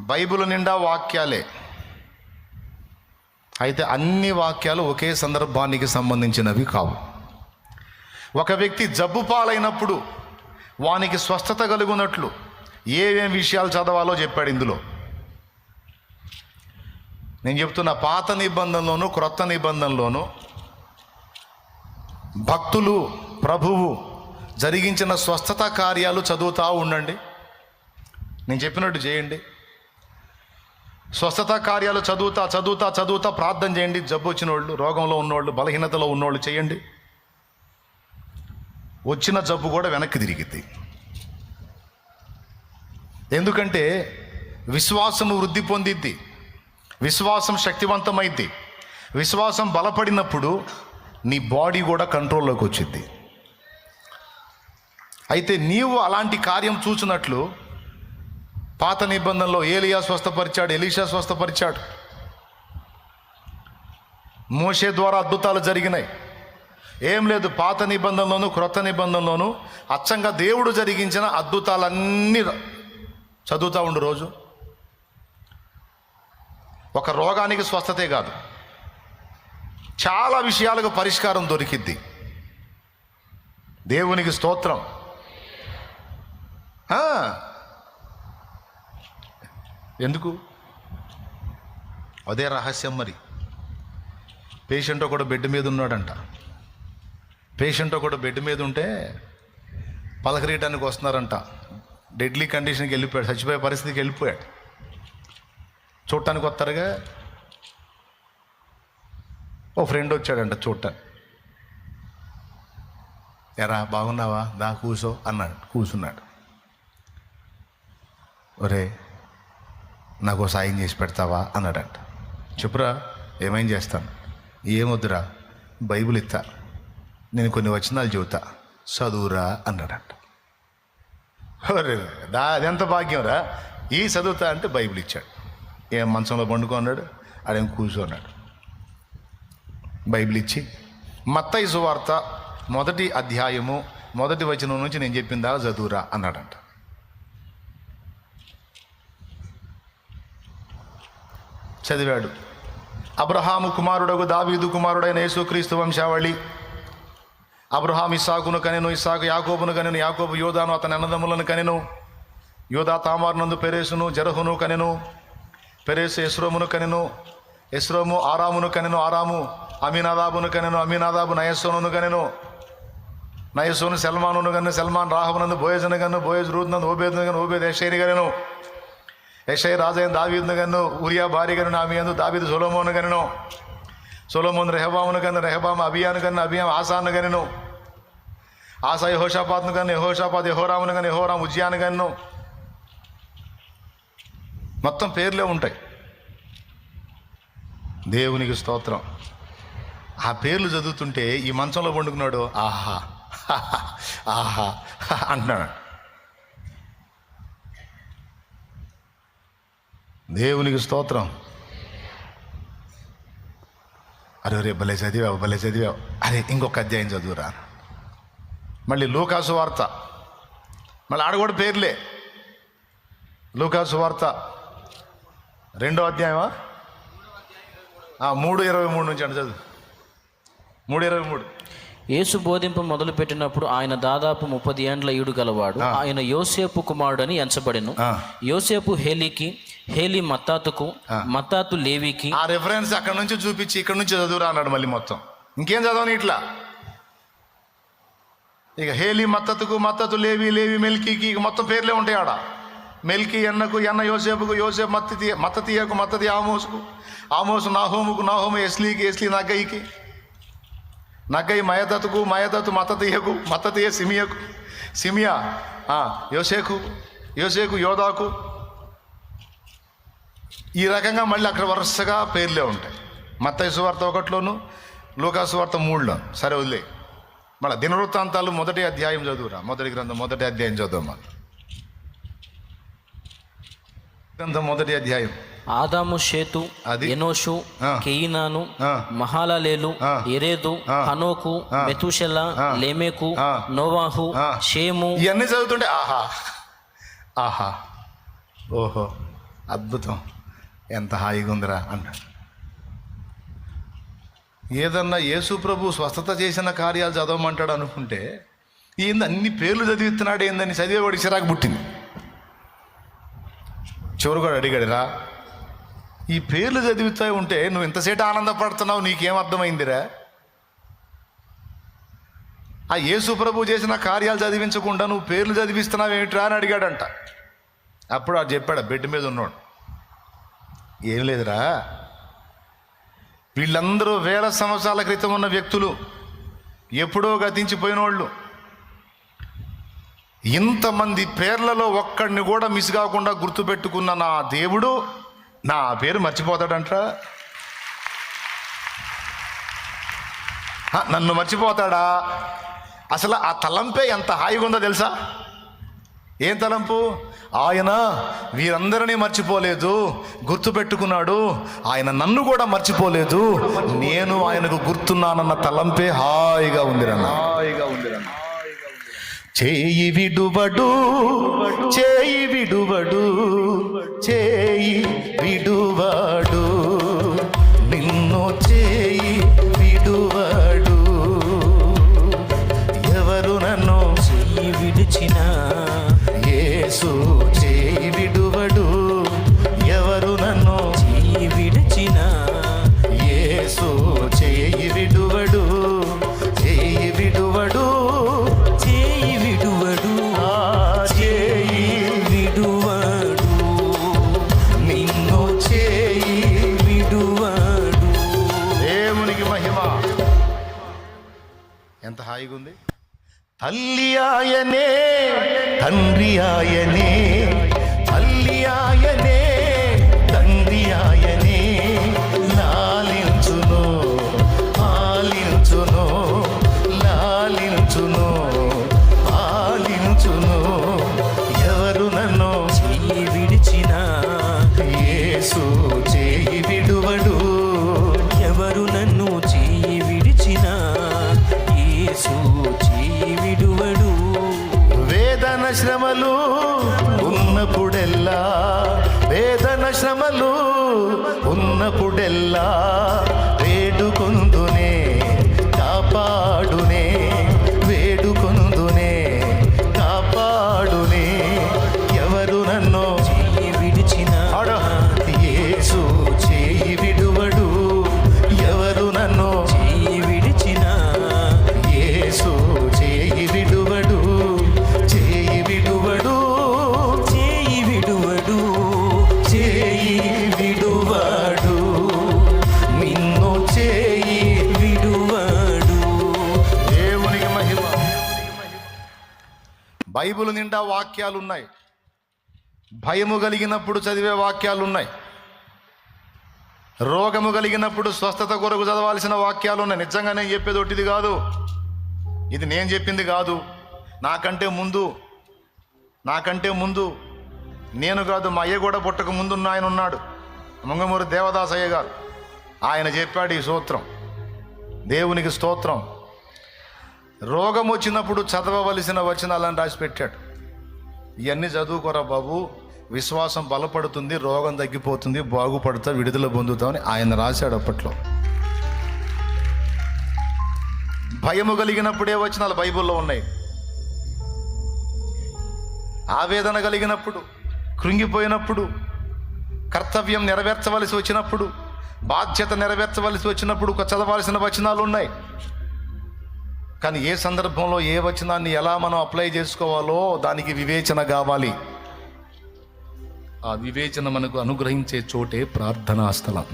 Bible నిండా వాక్యాలే. అయితే అన్ని వాక్యాలు ఒకే సందర్భానికి సంబంధించినవి కావు. ఒక వ్యక్తి జబ్బు పాలైనప్పుడు వానికి స్వస్థత కలుగునట్లు ఏమేం విషయాలు చదవాలో చెప్పాడు ఇందులో. నేను చెప్తున్న పాత నిబంధనలోను క్రొత్త నిబంధనలోను భక్తులు ప్రభువు జరిగించిన స్వస్థత కార్యాలు చదువుతూ ఉండండి. నేను చెప్పినట్టు చేయండి. స్వస్థత కార్యాలు చదువుతా చదువుతా చదువుతా ప్రార్థన చేయండి. జబ్బు వచ్చిన వాళ్ళు రోగంలో ఉన్నోళ్ళు బలహీనతలో ఉన్నోళ్ళు చేయండి. వచ్చిన జబ్బు కూడా వెనక్కి తిరిగిద్ది. ఎందుకంటే విశ్వాసం వృద్ధి పొందిద్ది. విశ్వాసం శక్తివంతమైద్ది. విశ్వాసం బలపడినప్పుడు నీ బాడీ కూడా కంట్రోల్లోకి వచ్చింది అయితే నీవు అలాంటి కార్యం చూసినట్లు పాత నిబంధనలో ఏలియా స్వస్థపరిచాడు ఎలీషా స్వస్థపరిచాడు. మోషే ద్వారా అద్భుతాలు జరిగినాయి. ఏం లేదు పాత నిబంధనలోను క్రొత్త నిబంధనలోను అచ్చంగా దేవుడు జరిగించిన అద్భుతాలన్నీ చదువుతూ ఉండు రోజు. ఒక రోగానికి స్వస్థతే కాదు. చాలా విషయాలకు పరిష్కారం దొరికిద్ది. దేవునికి స్తోత్రం ఆ, ఎందుకు? అదే రహస్యం మరి. పేషెంట్ ఒకడు బెడ్ మీద ఉన్నాడంట. పేషెంట్ ఒకడు బెడ్ మీద ఉంటే పలకరీయడానికి వస్తున్నారంట. డెడ్లీ కండిషన్కి వెళ్ళిపోయాడు చచ్చిపోయే పరిస్థితికి వెళ్ళిపోయాడు. చూడటానికి వస్తారుగా? ఓ ఫ్రెండ్ వచ్చాడంట చూడటానికి ఎరా బాగున్నావా? దా కూసో అన్నాడు కూసున్నాడు. ఒరే నాకు సాయం చేసి పెడతావా? అన్నాడంట. చెప్పురా ఏమేం చేస్తాను? ఏమొద్దురా? బైబిల్ ఇస్తా. నేను కొన్ని వచనాలు చెబుతా. చదువురా అన్నాడంట. దా అదెంత భాగ్యం రా ఈ చదువుతా అంటే బైబిల్ ఇచ్చాడు. ఏం మంచంలో పండుకున్నాడు ఆడేం కూర్చున్నాడు బైబిల్ ఇచ్చి మత్తయి సువార్త మొదటి అధ్యాయము మొదటి వచనం నుంచి నేను చెప్పిన దాకా చదువురా అన్నాడంట. చదివాడు. అబ్రహాము కుమారుడగు దావీదు కుమారుడైన యేసుక్రీస్తు వంశావళి. అబ్రహాం ఇస్సాకును కనెను ఇస్సాకు యాకోబును కనెను యాకోబు యోధాను అతని అన్నదమ్ములను కనెను. యోధా తామార్నందు పెరేసును జరహును కనెను. పెరేసు ఎస్రోమును కనెను. ఎస్రోము ఆరామును కనెను ఆరాము అమీనాదాబును కనెను అమీనాదాబు నయస్సోను కనెను. నయస్సోను సల్మానును కన్ను సల్మాన్ రాహబనందు బోయజను కన్ను బోయజ్ రూద్నందు ఓబేదును కన్ను ఓబేద్ యషైని కనెను. యషై రాజైన దావీదును గను ఉరియా భార్య నా ఆమె అందు దావీదు సొలోమోను గనను సొలోమోన్ రెహబామును గను రెహబాము అభియాను గను అభియాం ఆసాను గనను ఆసా యహోషాపాత్ను గను యహోషాపాత్ యహోరామును గను యహోరాం ఉజ్యాను గను మొత్తం పేర్లే ఉంటాయి. దేవునికి స్తోత్రం. ఆ పేర్లు చదువుతుంటే ఈ మంచంలో పండుకున్నాడు ఆహా ఆహా అంటున్నాడు. దేవునికి స్తోత్రం. అరే రే భలే చదివావు భలే చదివావు. అరే ఇంకొక అధ్యాయం చదువురా. మళ్ళీ లూకాసు వార్త. మళ్ళీ ఆడ కూడా పేర్లే. లూకాసు వార్త. రెండో అధ్యాయమా? మూడు ఇరవై మూడు నుంచి అంటే చదువు. మూడు ఇరవై మూడు. యేసు బోధింపు మొదలుపెట్టినప్పుడు ఆయన దాదాపు ముప్పది ఏండ్ల ఈడు గలవాడు. ఆయన యోసేపు కుమారుడని ఎంచబడెను. ఆ. యోసేపు హేలీకి హేలీ మత్తాతుకు మత్తాతు లేవికి. ఆ రెఫరెన్స్ అక్కడ నుంచి చూపించి ఇక్కడ నుంచి చదువురా అన్నాడు మళ్ళీ మొత్తం. ఇంకేం చదవని ఇట్లా? ఇక హేలి మత్తతుకు మత్తతు లేవి లేవి మెల్కీకి ఇక మొత్తం పేర్లే ఉంటాయి ఆడ. మెల్కి ఎన్నకు ఎన్న యోసేపుకు యోసేపు మత్తి మత్తతీయకు మత్తతి ఆమోసుకు. ఆమోసు నాహోముకు నాహోము ఎస్లీకి ఎస్లీ నగ్గయికి నగ్గయి మయదతుకు మయదతు మత్తతీయకు మత్తతీయ సిమియకు. సిమియా యోసేకు యోసేకు యోధాకు. ఈ రకంగా మళ్ళీ అక్కడ వరుసగా పేర్లే ఉంటాయి మత్తయి సువార్త ఒకటిలోను లూకాసు వార్త మూడులో సరే వదిలే మళ్ళీ దినవృత్తాంతాలు మొదటి అధ్యాయం చదువురా మొదటి గ్రంథం మొదటి అధ్యాయం చదువుమా గ్రంథం మొదటి అధ్యాయం ఆదాము షేతు అది. ఎనోషు. కెయినాను. మహాలలేలు. ఎరేదు. హనోకు. మెతుషెల. లేమెకు. నోవాహు. షేము ఇవన్నీ చదువుతుంటే ఆహా ఆహా ఓహో అద్భుతం ఎంత హాయిగా ఉందిరా అంటాడు ఏదన్నా యేసు ప్రభు స్వస్థత చేసిన కార్యాలు చదవమంటాడు అనుకుంటే ఏంది అన్ని పేర్లు చదివిస్తున్నాడు ఏందని చదివేవాడికి చిరాకు పుట్టింది. చివరి కూడా అడిగాడురా ఈ పేర్లు చదివితే ఉంటే నువ్వు ఇంతసేపు ఆనందపడుతున్నావు నీకేం అర్థమైందిరా? ఆ యేసు ప్రభు చేసిన కార్యాలు చదివించకుండా నువ్వు పేర్లు చదివిస్తున్నావు ఏమిట్రా అని అడిగాడంట. అప్పుడు అది చెప్పాడు బెడ్ మీద ఉన్నాడు. ఏం లేదురా. వీళ్ళందరూ వేల సంవత్సరాల క్రితం ఉన్న వ్యక్తులు ఎప్పుడో గతించిపోయిన వాళ్ళు ఇంతమంది పేర్లలో ఒక్కడిని కూడా మిస్ కాకుండా గుర్తుపెట్టుకున్న నా దేవుడు నా పేరు మర్చిపోతాడంట్రా. నన్ను మర్చిపోతాడా? అసలు ఆ తలంపే ఎంత హాయిగా ఉందో తెలుసా? ఏం తలంపు? ఆయన వీరందరినీ మర్చిపోలేదు. గుర్తుపెట్టుకున్నాడు. ఆయన నన్ను కూడా మర్చిపోలేదు. నేను ఆయనకు గుర్తున్నానన్న తలంపే హాయిగా ఉంది హాయిగా ఉంది చేయి విడువడు చేయి విడువడు చేయి విడువడు. నిన్ను చేయి విడువడు. ఎవరు నన్ను చెయ్యి విడిచిన యేసు బైబిల్ నిండా వాక్యాలు ఉన్నాయి భయము కలిగినప్పుడు చదివే వాక్యాలు ఉన్నాయి రోగము కలిగినప్పుడు స్వస్థత కొరకు చదవాల్సిన వాక్యాలు ఉన్నాయి నిజంగా నేను చెప్పేది ఒకటిది కాదు. ఇది నేను చెప్పింది కాదు. నాకంటే ముందు నాకంటే ముందు నేను కాదు మా అయ్య కూడా పుట్టక ముందున్న ఆయన ఉన్నాడు. ముంగమూరి దేవదాసయ్య గారు. ఆయన చెప్పాడు ఈ సూత్రం. దేవునికి స్తోత్రం. రోగం వచ్చినప్పుడు చదవవలసిన వచనాలను రాసిపెట్టాడు. ఇవన్నీ చదువుకోరా బాబు. విశ్వాసం బలపడుతుంది రోగం తగ్గిపోతుంది బాగుపడతా విడుదల పొందుతామని ఆయన రాశాడు అప్పట్లో. భయము కలిగినప్పుడే వచనాలు బైబిల్లో ఉన్నాయి. ఆవేదన కలిగినప్పుడు కృంగిపోయినప్పుడు కర్తవ్యం నెరవేర్చవలసి వచ్చినప్పుడు బాధ్యత నెరవేర్చవలసి వచ్చినప్పుడు చదవాల్సిన వచనాలు ఉన్నాయి. కానీ ఏ సందర్భంలో ఏ వచనాన్ని ఎలా మనం అప్లై చేసుకోవాలో దానికి వివేచన కావాలి. ఆ వివేచన మనకు అనుగ్రహించే చోటే ప్రార్థనా స్థలం.